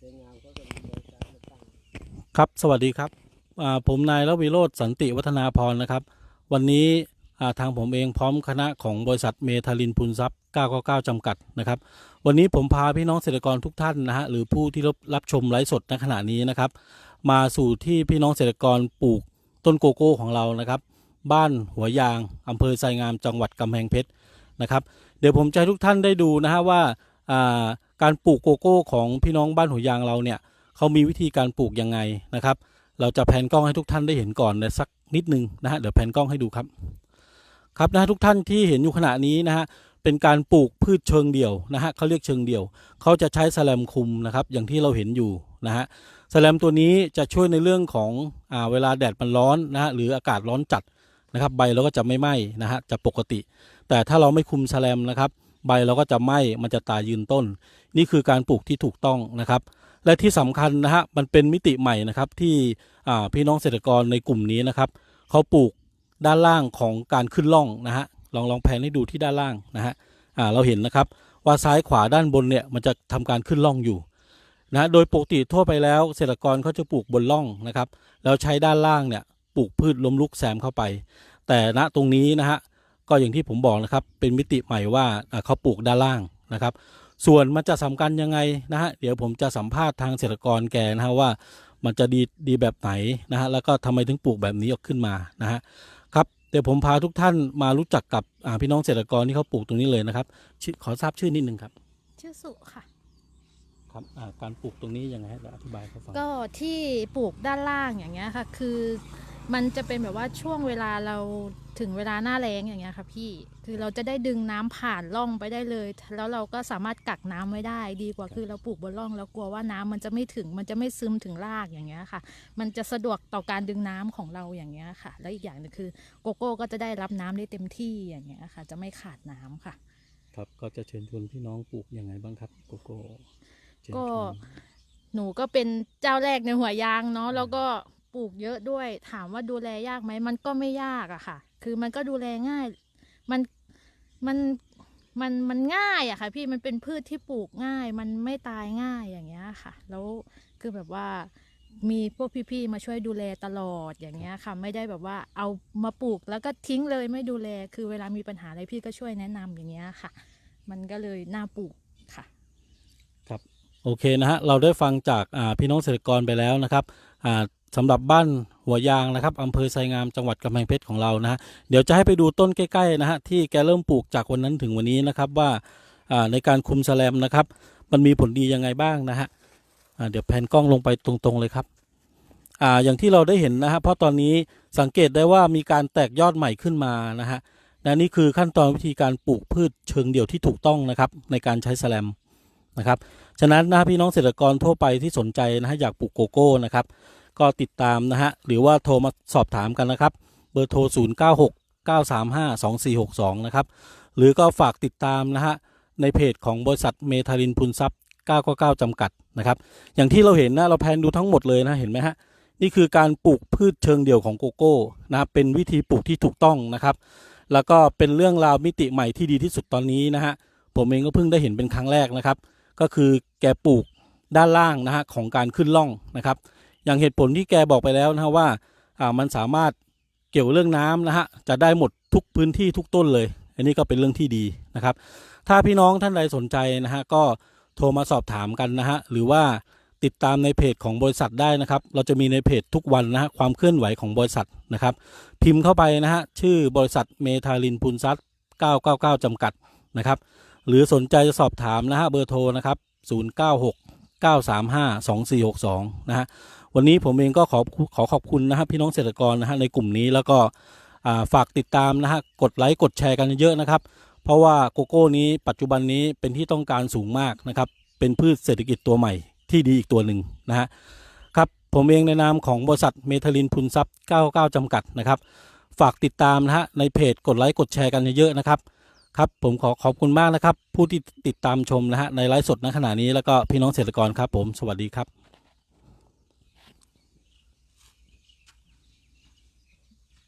สวยงามเขาก็มีบริการมาตั้งครับสวัสดีครับผมนายรวิโรธสันติวัฒนาพรนะครับ วันนี้ทางผมเองพร้อมคณะของบริษัทเมทาลินพูนทรัพย์ 999 จำกัดนะครับ วันนี้ผมพาพี่น้องเกษตรกรทุกท่านนะฮะหรือผู้ที่รับชมไลฟ์สดในขณะนี้นะครับ มาสู่ที่พี่น้องเกษตรกรปลูกต้นโกโก้ของเรานะครับ บ้านหัวยางอำเภอไซงามจังหวัดกำแพงเพชรนะครับ เดี๋ยวผมจะให้ทุกท่านได้ดูนะฮะว่า การปลูกโกโก้ของพี่น้องบ้านหัวยางเราเนี่ยเขามีวิธีการปลูกยังไงนะครับ เราจะแผนกล้องให้ทุกท่านได้เห็นก่อนในสักนิดนึงนะฮะเดี๋ยวแผนกล้องให้ดูครับ ครับนะทุกท่านที่เห็นอยู่ขณะนี้นะฮะเป็นการปลูกพืชเชิงเดี่ยวนะฮะเขาเรียกเชิงเดี่ยวเขาจะใช้แสแลมคุมนะครับ อย่างที่เราเห็นอยู่นะฮะแสแลมตัวนี้จะช่วยในเรื่องของอ่าเวลาแดดมันร้อนนะฮะหรืออากาศร้อนจัดนะครับ ใบเราก็จะไม่ไหม้นะฮะจะปกติ แต่ถ้าเราไม่คุมแสแลมนะครับ ใบเราก็จะไหม้มันจะตายยืนต้น นี่คือการปลูกที่ถูกต้องนะครับ และที่สำคัญนะฮะมันเป็นมิติใหม่นะครับที่พี่น้องเกษตรกรในกลุ่มนี้นะครับเขาปลูกด้านล่างของการขึ้นร่องนะฮะลองลองแผนให้ดูที่ด้านล่างนะฮะเราเห็นนะครับว่าซ้ายขวาด้านบนเนี่ยมันจะทำการขึ้นร่องอยู่นะโดยปกติทั่วไปแล้วเกษตรกรเขาจะปลูกบนร่องนะครับแล้วใช้ด้านล่างเนี่ยปลูกพืชล้มลุกแซมเข้าไป แต่ณตรงนี้นะฮะ ก็อย่างที่ผมบอกนะครับ เป็นมิติใหม่ว่าอ่าเขาปลูกด้านล่างนะครับ ส่วนมันจะสำคัญยังไงนะฮะเดี๋ยวผมจะสัมภาษณ์ทางเกษตรกรแกนะฮะว่ามันจะดีดีแบบไหนนะฮะแล้วก็ทำไมถึงปลูกแบบนี้ออกขึ้นมานะฮะครับเดี๋ยวผมพาทุกท่านมารู้จักกับอ่าพี่น้องเกษตรกรที่เขาปลูกตรงนี้เลยนะครับชื่อขอทราบชื่อนิดนึงครับ ชื่อสุค่ะครับอ่าการปลูกตรงนี้ยังไงฮะเดี๋ยวอธิบายให้เขาฟังก็ที่ปลูกด้านล่างอย่างเงี้ยค่ะ คือ มันจะเป็นแบบว่าช่วงเวลาเราถึงเวลาหน้าแล้งอย่างเงี้ยค่ะพี่คือเราจะได้ดึงน้ำผ่านร่องไปได้เลย แล้วเราก็สามารถกักน้ำไว้ได้ดีกว่าคือเราปลูกบนร่องแล้วกลัวว่าน้ำมันจะไม่ถึงมันจะไม่ซึมถึงรากอย่างเงี้ยค่ะ มันจะสะดวกต่อการดึงน้ำของเราอย่างเงี้ยค่ะ แล้วอีกอย่างหนึงคือโกโก้ก็จะได้รับน้ำได้เต็มที่อย่างเงี้ยค่ะ จะไม่ขาดน้ำค่ะ ครับก็จะเชิญชวนพี่น้องปลูกยังไงบ้างครับโกโก้เชิญชวนก็หนูก็เป็นเจ้าแรกในหัวยางเนาะแล้วก็ ปลูกเยอะด้วย ถามว่าดูแลยากไหมมันก็ไม่ยากอะค่ะ คือมันก็ดูแลง่าย มันมันมันมันง่ายอะค่ะ พี่มันเป็นพืชที่ปลูกง่าย มันไม่ตายง่ายอย่างเงี้ยค่ะ แล้วคือแบบว่ามีพวกพี่ๆมาช่วยดูแลตลอดอย่างเงี้ยค่ะ ไม่ได้แบบว่าเอามาปลูกแล้วก็ทิ้งเลยไม่ดูแลคือเวลามีปัญหาอะไรพี่ก็ช่วยแนะนำอย่างเงี้ยค่ะ มันก็เลยน่าปลูกค่ะ ครับโอเคนะฮะเราได้ฟังจากพี่น้องเกษตรกรไปแล้วนะครับอ่า สำหรับบ้านหัวยางนะครับอำเภอไซงามจังหวัดกำแพงเพชรของเรานะฮะเดี๋ยวจะให้ไปดูต้นใกล้ๆนะฮะที่แกเริ่มปลูกจากวันนั้นถึงวันนี้นะครับว่าในการคุมแสลมนะครับ มันมีผลดียังไงบ้างนะฮะเดี๋ยวแผนกล้องลงไปตรงๆเลยครับอ่าอย่างที่เราได้เห็นนะฮะเพราะตอนนี้สังเกตได้ว่ามีการแตกยอดใหม่ขึ้นมานะฮะและนี่คือขั้นตอนวิธีการปลูกพืชเชิงเดี่ยวที่ถูกต้องนะครับในการใช้แสลมนะครับ ฉะนั้นนะพี่น้องเกษตรกรทั่วไปที่สนใจนะฮะอยากปลูกโกโก้นะครับ ก็ติดตามนะฮะหรือว่าโทรมาสอบถามกันนะครับ เบอร์โทร 0 9 6 9 3 5 2 4 6 2 นะครับ หรือก็ฝากติดตามนะฮะในเพจของบริษัทเมทารินพุนทรัพย์ 999 จำกัดนะครับ อย่างที่เราเห็นนะเราแพนดูทั้งหมดเลยนะเห็นไหมฮะนี่คือการปลูกพืชเชิงเดี่ยวของโกโก้นะเป็นวิธีปลูกที่ถูกต้องนะครับ แล้วก็เป็นเรื่องราวมิติใหม่ที่ดีที่สุดตอนนี้นะฮะผมเองก็เพิ่งได้เห็นเป็นครั้งแรกนะครับ ก็คือแกปลูกด้านล่างนะฮะของการขึ้นร่องนะครับ อย่างเหตุผลที่แกบอกไปแล้วนะฮะว่าอ่ามันสามารถเกี่ยวเรื่องน้ำนะฮะจะได้หมดทุกพื้นที่ทุกต้นเลย อันนี้ก็เป็นเรื่องที่ดีนะครับ ถ้าพี่น้องท่านใดสนใจนะฮะก็โทรมาสอบถามกันนะฮะหรือว่าติดตามในเพจของบริษัทได้นะครับ เราจะมีในเพจทุกวันนะฮะความเคลื่อนไหวของบริษัทนะครับ พิมพ์เข้าไปนะฮะชื่อบริษัทเมทาลินพุนซัต999 จำกัดนะครับ หรือสนใจจะสอบถามนะฮะเบอร์โทรนะครับ 096 935 2462 นะฮะ วันนี้ผมเองก็ขอขอขอบคุณนะฮะพี่น้องเกษตรกรนะฮะในกลุ่มนี้แล้วก็ฝากติดตามนะฮะกดไลค์กดแชร์กันเยอะๆนะครับ เพราะว่าโกโก้นี้ปัจจุบันนี้เป็นที่ต้องการสูงมากนะครับเป็นพืชเศรษฐกิจตัวใหม่ที่ดีอีกตัวหนึ่งนะฮะครับผมเองในนามของบริษัทเมทาลินพุนซับ99 จำกัดนะครับ ฝากติดตามนะฮะในเพจกดไลค์กดแชร์กันเยอะๆนะครับครับผมขอขอบคุณมากนะครับ ผู้ที่ติดตามชมนะฮะในไลฟ์สดณขณะนี้แล้วก็พี่น้องเกษตรกรครับผมสวัสดีครับ